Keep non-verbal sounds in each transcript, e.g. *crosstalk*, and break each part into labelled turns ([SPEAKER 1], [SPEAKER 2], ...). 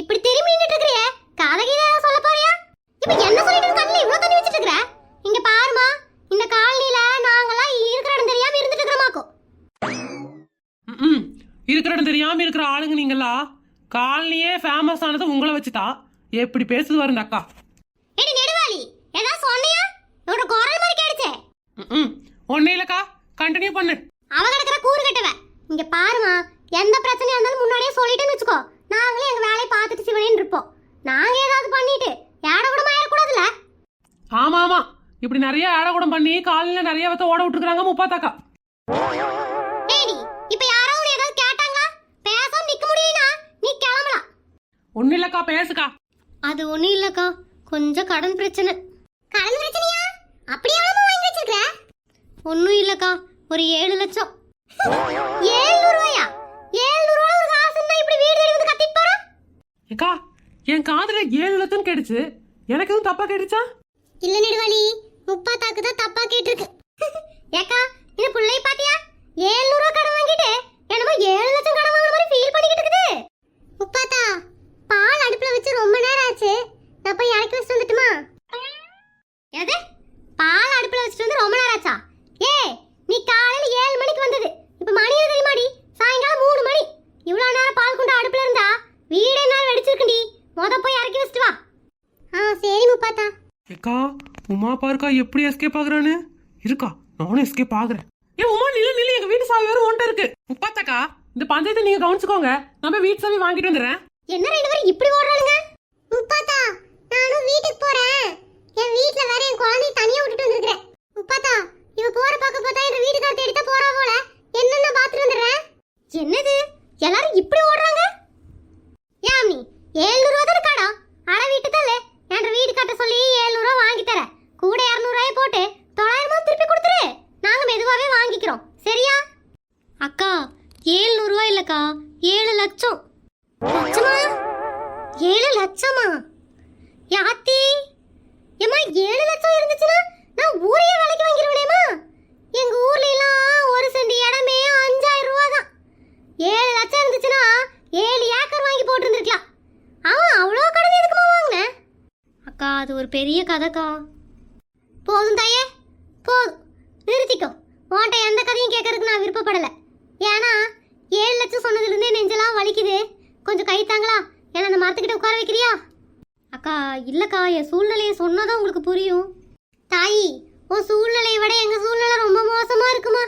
[SPEAKER 1] இப்படி திரும்பி நின்னுட்டு இருக்கறியே? காலகீத சொல்ல போறியா? இப்ப என்ன சொல்லிட்டு கண்ணுல இவ்ளோ தண்ணி வச்சிட்டு இருக்கற? இங்க பாருமா இந்த காலனில நாங்கெல்லாம் இருக்கிற இடம் தெரியாம இருந்துட்டு இருக்கறமாக்கோ
[SPEAKER 2] ம் இருக்கிற இடம் தெரியாம இருக்கிற ஆளுங்க நீங்களா? காலனியே ஃபேமஸ் ஆனது உங்களை வச்சுதா எப்படி பேசுது பாருங்க அக்கா.
[SPEAKER 1] ஏடி நெடுவாளி ஏதா சொன்னியா? உன்னோட குரல் மாதிரி கேடுச்சே
[SPEAKER 2] ம் ஒன்னே இல்லக்கா. கண்டினியூ பண்ணு.
[SPEAKER 1] அவ கிடக்குற கூறு கட்டவ. இங்க பாருமா எந்த பிரச்சனையா இருந்தாலும் முன்னாடியே சொல்லிட்டேன்னு வச்சுக்கோ. நாங்களே எங்க வேலையை பார்த்துட்டு சிவனேன்னு இருப்போம். நாங்க ஏதாவது பண்ணிட்டு ஏட கூட மாயிடக்கூடாதுல்ல
[SPEAKER 2] ஆமா ஆமா. இப்படி நிறைய ஆடகுடம் பண்ணி காலையில நிறைய வத்த ஓட விட்டுருக்காங்க முப்பாத்தாக்கா.
[SPEAKER 1] ஏடி இப்ப யாரோ உன்னை ஏதாவது கேட்டாங்களா? பேசாம நிக்க முடியும்னா நீ கிளம்பலாம்.
[SPEAKER 2] ஒன்னும் இல்லக்கா பேசுக்கா.
[SPEAKER 1] அது ஒண்ணும் இல்லக்கா. கொஞ்சம் கடன் பிரச்சனை. கடன் பிரச்சனையா? அப்படி எவ்வளவு வாங்கி வச்சிருக்க ஒண்ணும் இல்லக்கா. ஒரு ஏழு லட்சம். ஏழ்நூறு ரூபாயா
[SPEAKER 2] ஏக்கா என் காதுல ஏழு லட்சம் கேடுச்சு எனக்கு எதுவும் தப்பா கேட்டுச்சா?
[SPEAKER 1] இல்ல நெடுவாளி முப்பாத்தாக்கு தான் தப்பா கேட்டிருக்கு. *laughs* ஏக்கா இந்த பிள்ளை பாத்தியா? ஏழுநூறு ரூபா கடன் வாங்கிட்டு என்னமோ ஏழு லட்சம் கடன் வாங்குற மாதிரி ஃபீல் பண்ணிக்கிட்டு இருக்குது முப்பாத்தா பால் அடுப்புல வச்சு ரொம்ப நேரம் ஆச்சு நான் போய் இறக்கி வச்சுட்டு வந்துட்டுமா எது பால் அடுப்புல வச்சுட்டு வந்து ரொம்ப நேரம் ஆச்சா ஏ நீ காலையில ஏழு மணிக்கு வந்தது இப்ப மணி எது தெரியுமாடி சாயங்காலம் மூணு மணி இவ்வளவு நேரம் பால் கொண்டு அடுப்புல இருந்தா வீடு என்ன வெடிச்சிருக்குடி மொத போய் இறக்கி வச்சுட்டு வா ஆ சரி முப்பாத்தா
[SPEAKER 2] ஏக்கா உமா பாருக்கா எப்படி எஸ்கேப் ஆகுறான்னு? இருக்கா நானும் எஸ்கேப் ஆகுறேன். ஏ உமா நில்லு நில்லு எங்க வீட்டு சாவி வேற ஒன்றை இருக்கு. முப்பாத்தாக்கா இந்த பஞ்சாயத்தை நீங்க கவனிச்சுக்கோங்க. நம்ம வீட்டு சாவி வாங்கிட்டு வந்துடுறேன்.
[SPEAKER 1] என்ன ரெண்டு பேரும் இப்படி ஓடுறாளுங்க? முப்பாத்தா நானும் வீட்டுக்கு போறேன். என் வீட்ல வேற என் குழந்தைய தனியா விட்டுட்டு வந்திருக்கேன் முப்பாத்தா இவ போற பக்கம் பார்த்தா எங்க வீட்டுக்கார தேடி தான் போறா போல. என்னென்ன பாத்துட்டு வந்துடுறேன். என்னது? எல்லாரும் இப்படி ஓடுறாங்க? யாமி ஏழ்நூறு ரூபா தானே காடா அட வீட்டு தல்ல என் வீடு கட்ட சொல்லி ஏழ்நூறு ரூபா வாங்கி தரேன் கூட இரநூறு ரூபாய் போட்டு தொள்ளாயிரமா திருப்பி கொடுத்துரு நாங்க மெதுவாவே வாங்கிக்கிறோம் சரியா அக்கா ஏழ்நூறு ரூபாய் இல்லக்கா ஏழு லட்சம். லட்சமா? ஏழு லட்சமா? யாத்தி? ஏமா ஏழு லட்சம் இருந்துச்சுன்னா நான் ஊரையே விலைக்கு வாங்கிடுவேனேமா எங்க ஊர்ல எல்லாம் ஒரு சென்ட் இடமே அஞ்சாயிரம் ரூபா தான் ஏழு லட்சம் இருந்துச்சுன்னா ஏழு ஏக்கர் வாங்கி போட்டிருந்துருக்கலாம். அவன் அவ்வளோ கடன் எதுக்குமா வாங்கினேன் அக்கா அது ஒரு பெரிய கதைக்கா. போதும் தாயே. போதும். நிறுத்திக்கோ. உன்ட்ட எந்த கதையும் கேட்கறதுக்கு நான் விருப்பப்படலை. ஏன்னா ஏழு லட்சம் சொன்னதுலேருந்தே நெஞ்செல்லாம் வலிக்குது. கொஞ்சம் கை தாங்களா? என்ன அந்த மரத்துக்கிட்ட உட்கார வைக்கிறியா? அக்கா இல்லக்கா என் சூழ்நிலையை சொன்னாதான் உங்களுக்கு புரியும். தாயி உன் சூழ்நிலையை விட எங்க சூழ்நிலை ரொம்ப மோசமா இருக்குமா?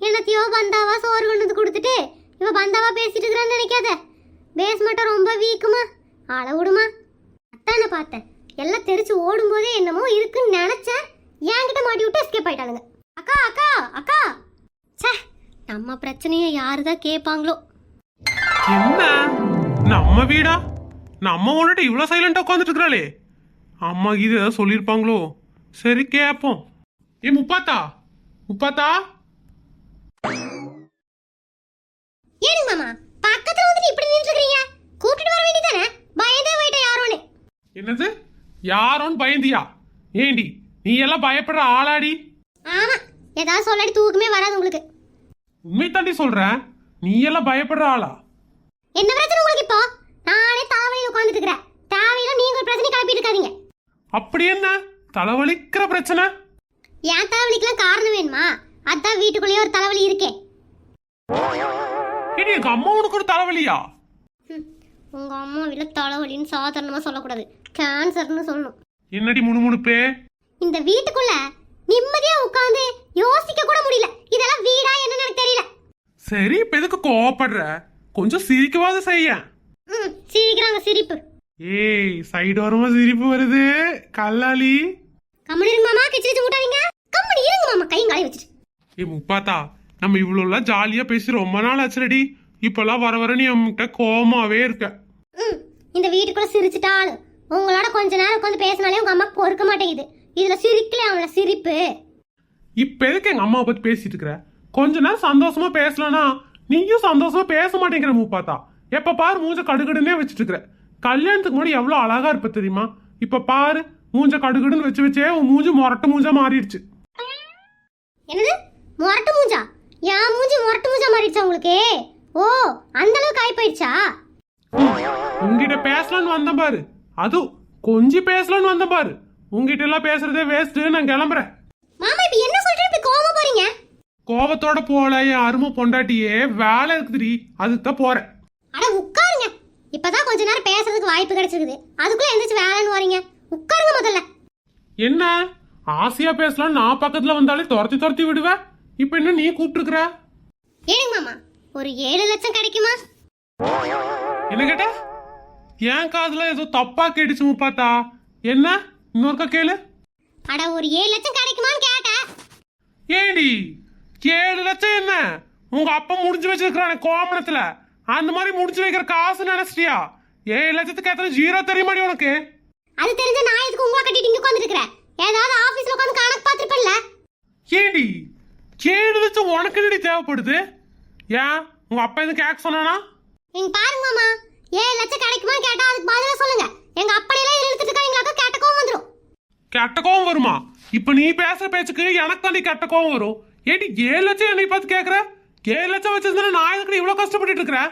[SPEAKER 1] என்னத்தையோ பந்தாவா சோறு கொண்டு வந்து கொடுத்துட்டு இவ பந்தாவா பேசிட்டு இருக்கிறான்னு நினைக்காத. பேஸ் மட்டும் ரொம்ப வீக்குமா? ஆள விடுமா? அத்தான பார்த்தேன். எல்லாம் தெரிச்சு ஓடும்போதே என்னமோ இருக்குன்னு நினைச்சேன். என்கிட்ட மாட்டி விட்டு எஸ்கேப் ஆயிட்டாளுங்க. அக்கா அக்கா அக்கா! ச்சே! நம்ம பிரச்சனையை யாரு தான் கேட்பாங்களோ
[SPEAKER 2] என்ன? நம்ம வீடா? நம்ம ஒன்றுட்டு இவ்வளோ சைலண்டா உட்காந்துட்டு இருக்கிறாளே. அம்மா இது ஏதாவது சொல்லியிருப்பாங்களோ? சரி கேட்போம் ஏ முப்பாத்தா? முப்பாத்தா?
[SPEAKER 1] ஏனுங்க மாமா பக்கத்துல வந்துட்டு இப்படி நின்று இருக்கீங்க கூப்பிட்டு வர வேண்டியதானே பயந்தே போயிட்ட யாரோன்னு.
[SPEAKER 2] என்னது? யாரோன்னு பயந்தியா? ஏண்டி நீ எல்லாம் பயப்படுற ஆளாடி?
[SPEAKER 1] ஆமா ஏதாவது சொல்லாடி தூக்கமே வராது உங்களுக்கு.
[SPEAKER 2] உண்மை தாண்டி சொல்ற நீ எல்லாம் பயப்படுற ஆளா?
[SPEAKER 1] என்ன பிரச்சனை உங்களுக்கு இப்போ? நானே தலைவலியில் உட்காந்துட்டு இருக்கிறேன். தேவையில்ல நீங்க ஒரு பிரச்சனை கிளப்பிட்டு இருக்காதீங்க
[SPEAKER 2] அப்படி என்ன? தலைவலிக்கிற பிரச்சனை?
[SPEAKER 1] ஏன் தலைவலிக்கெல்லாம் காரணம் வேணுமா? அதான் வீட்டுக்குள்ளேயே ஒரு தலைவலி இருக்கே.
[SPEAKER 2] ஏடி எங்க அம்மா உனக்கு ஒரு தலைவலியா?
[SPEAKER 1] ஹம், உங்க அம்மா வீட்டுல தலைவலின்னு சாதாரணமா சொல்லக்கூடாது. கேன்சர்னு சொல்லணும்
[SPEAKER 2] என்னடி முணுமுணுப்பே?
[SPEAKER 1] இந்த வீட்டுக்குள்ள நிம்மதியா உட்காந்து யோசிக்க கூட முடியல. இதெல்லாம் வீடா என்னன்னு எனக்கு தெரியல.
[SPEAKER 2] சரி இப்ப எதுக்கு கோவப்படுற? கொஞ்சம் சிரிக்கவாது செய்ய
[SPEAKER 1] ம் சிரிக்கிறாங்க சிரிப்பு.
[SPEAKER 2] ஏய் சைடு வரமா சிரிப்பு வருது. கல்லாலி.
[SPEAKER 1] கம்மனி இருங்க மாமா கிச்சு கிச்சு மூட்டாதீங்க. கம்மனி இருங்க மாமா கையும் காலை வச்சுட்டு.
[SPEAKER 2] ஏ முப்பாத்தா நம்ம இவ்வளோலாம் ஜாலியா பேசி ரொம்ப நாள் ஆச்சுலடி இப்பெல்லாம் வர வர நீ நம்மகிட்ட கோவமாவே இருக்க.
[SPEAKER 1] ம் இந்த வீட்டுக்குள்ள சிரிச்சிட்டாலும் உங்களோட கொஞ்ச நேரம் உட்காந்து பேசினாலே உங்க அம்மா பொறுக்க மாட்டேங்குது. இதுல சிரிக்கல அவங்கள சிரிப்பு.
[SPEAKER 2] இப்ப எதுக்கு எங்க அம்மாவை பத்தி பேசிட்டு இருக்கிற? கொஞ்ச நேரம் சந்தோஷமா பேசலனா நீயும் சந்தோஷமா பேச மாட்டேங்கிற முப்பாத்தா. எப்ப பாரு மூஞ்ச கடுகடுன்னே வச்சுட்டு இருக்கிற. கல்யாணத்துக்கு முன்னாடி எவ்வளவு அழகா இருப்ப தெரியுமா? இப்ப பாரு மூஞ்ச கடுகடுன்னு வச்சு வச்சே உன் மூஞ்சி முரட்டு மூஞ்சா மாறிடுச்சு.
[SPEAKER 1] என்னது? முரட்டு மூஞ்சா? என் மூஞ்சி முரட்டு மூஞ்சா மாறிடுச்சா உங்களுக்கு? ஓ அந்த அளவுக்கு ஆகி போயிடுச்சா
[SPEAKER 2] உங்ககிட்ட பேசலாம்னு வந்தேன் பாரு. அது கொஞ்சம் பேசலாம்னு வந்தேன் பாரு. உங்ககிட்ட எல்லாம் பேசுறதே வேஸ்ட் நான் கிளம்புறேன்.
[SPEAKER 1] மாமா இப்ப என்ன சொல்றீங்க இப்படி கோவமா போறீங்க?
[SPEAKER 2] கோபத்தோட போல என் அருமை பொண்டாட்டியே வேலை இருக்குதுடி. அதுக்கு தான் போறேன்.
[SPEAKER 1] அட உட்காருங்க. இப்பதான் கொஞ்ச நேரம் பேசுறதுக்கு வாய்ப்பு கிடைச்சிருக்குது. அதுக்குள்ள எந்திரிச்சு வேலைன்னு வரீங்க. உட்காருங்க முதல்ல.
[SPEAKER 2] என்ன? ஆசையா பேசலாம். நான் பக்கத்துல வந்தாலே துரத்தி துரத்தி விடுவேன் இப்ப என்ன நீ கூப்பிட்டுருக்குற?
[SPEAKER 1] ஏனுங்க மாமா ஒரு ஏழு லட்சம் கிடைக்குமா?
[SPEAKER 2] என்ன கேட்ட? என் காதுல ஏதோ தப்பா கேட்டுச்சு முப்பாத்தா என்ன? இன்னொருக்கா கேளு.
[SPEAKER 1] அட ஒரு ஏழு லட்சம் கிடைக்குமான்னு கேட்டேன்.
[SPEAKER 2] ஏடி ஏழு லட்சம் என்ன? உங்க அப்பா முடிஞ்சு வச்சிருக்கானே கோமணத்துல. அந்த மாதிரி முடிஞ்சு வைக்கிற காசு நினைச்சிட்டியா? ஏழு லட்சத்துக்கு எத்தனை ஜீரோ தெரியுமாடி உனக்கு?
[SPEAKER 1] அது தெரிஞ்ச நான் எதுக்கு உங்களை கட்டிட்டு இங்க உட்காந்துருக்கிறேன் ஏதாவது ஆபீஸ்ல உட்காந்து கணக்கு பார்த்துருப்பேன்ல.
[SPEAKER 2] ஏடி ஏழு லட்சம் உனக்கு என்னடி தேவைப்படுது? ஏன்? உங்க அப்பா எதுவும் கேட்க சொன்னானா
[SPEAKER 1] எங்க பாருங்க மாமா ஏழு லட்சம் கிடைக்குமா கேட்டா அதுக்கு பதிலா சொல்லுங்க எங்க அப்படியெல்லாம் இழுத்துட்டு இருக்காங்களாக்கா கேட்ட கோவம் வந்துரும்
[SPEAKER 2] கெட்ட கோவம் வருமா? இப்ப நீ பேசுற பேச்சுக்கு எனக்கு தாண்டி கெட்ட கோவம் வரும். ஏடி ஏழு லட்சம் என்னை பார்த்து கேக்குற? ஏழு லட்சம் வச்சிருந்தா நான் எதுக்கு இவ்வளவு கஷ்டப்பட்டுட்டு இருக்கிறேன்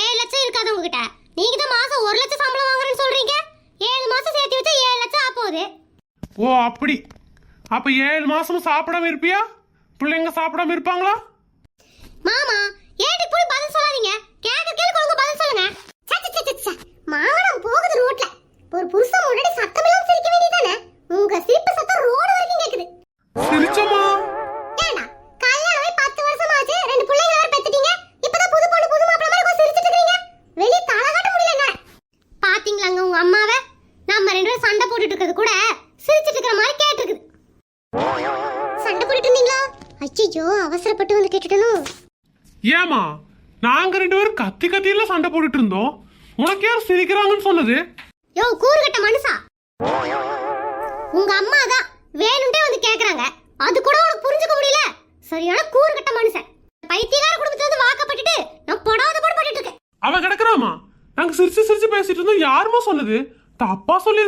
[SPEAKER 1] ஏழு லட்சம் இருக்காது உங்ககிட்ட. நீங்க தான் மாசம் ஒரு லட்சம் சம்பளம் வாங்குறேன்னு சொல்றீங்க? ஏழு மாசம் சேர்த்து வச்சா ஏழு லட்சம் ஆ போகுது.
[SPEAKER 2] ஓ அப்படி. அப்ப ஏழு மாசம் சாப்பிடாம இருப்பியா? பிள்ளைங்க சாப்பிடாம இருப்பாங்களா?
[SPEAKER 1] மாமா ஏன் இப்படி பதில் சொல்லாதீங்க? ஐயோ அவசரப்பட்டு வந்து கேட்டுட்டனும்
[SPEAKER 2] ஏமா நாங்க ரெண்டு பேரும் கத்தி கத்தியில சண்டை போட்டுட்டு இருந்தோம். உனக்கு யார் சிரிக்கிறாங்கன்னு சொன்னது?
[SPEAKER 1] யோ கூறுகட்ட மனுஷா. உங்க அம்மா தான் வேணும்ட்டே வந்து கேக்குறாங்க. அது கூட உனக்கு புரிஞ்சுக்க முடியல. சரியான கூறுகட்ட மனுஷன். பைத்தியக்கார குடும்பத்துல வந்து வாக்கப்பட்டுட்டு நான் படாத பாடுபட்டுட்டு இருக்கேன்.
[SPEAKER 2] அவ கிடக்குறாமா நாங்க சிரிச்சு சிரிச்சு பேசிட்டு இருந்தோம். யாருமா சொன்னது? தப்பா சொல்லி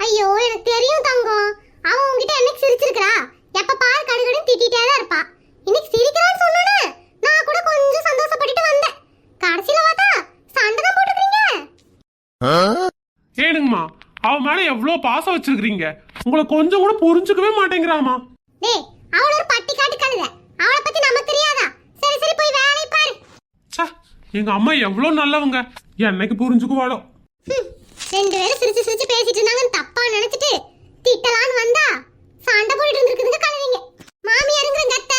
[SPEAKER 1] ஐயோ எனக்கு தெரியும் தங்கம். அவன் உன்கிட்ட என்னைக்கு சிரிச்சிருக்கா எப்ப பாரு கடுகடுன்னு திட்டிட்டே தான் இருப்பா. இன்னைக்கு சிரிக்கிறான்னு சொன்னோன்னே நான் கூட கொஞ்சம் சந்தோஷப்பட்டுட்டு வந்தேன். கடைசியில பார்த்தா சண்டை தான் போட்டுக்கிறீங்க?
[SPEAKER 2] ஏனுங்கம்மா அவ மேல எவ்வளவு பாசம் வச்சிருக்கீங்க உங்களை கொஞ்சம் கூட புரிஞ்சுக்கவே மாட்டேங்கிறாமா
[SPEAKER 1] டேய் அவள ஒரு பட்டி காட்டு கழுத. அவளை பத்தி நமக்கு தெரியாதா? சரி சரி போய் வேலையை பாரு.
[SPEAKER 2] ச்சே எங்க அம்மா எவ்வளவு நல்லவங்க. என்னைக்கு புரிஞ்சுக்குவாளோ.
[SPEAKER 1] ரெண்டு பேரும் சிரிச்சு சிரிச்சு பேசிட்டு இருந்தாங்கன்னு தப்பா நினைச்சிட்டு திட்டலான்னு வந்தா சண்டை போட்டுட்டு இருந்திருக்குதுங்க கழுவிங்க மாமியாருங்கிற கத்த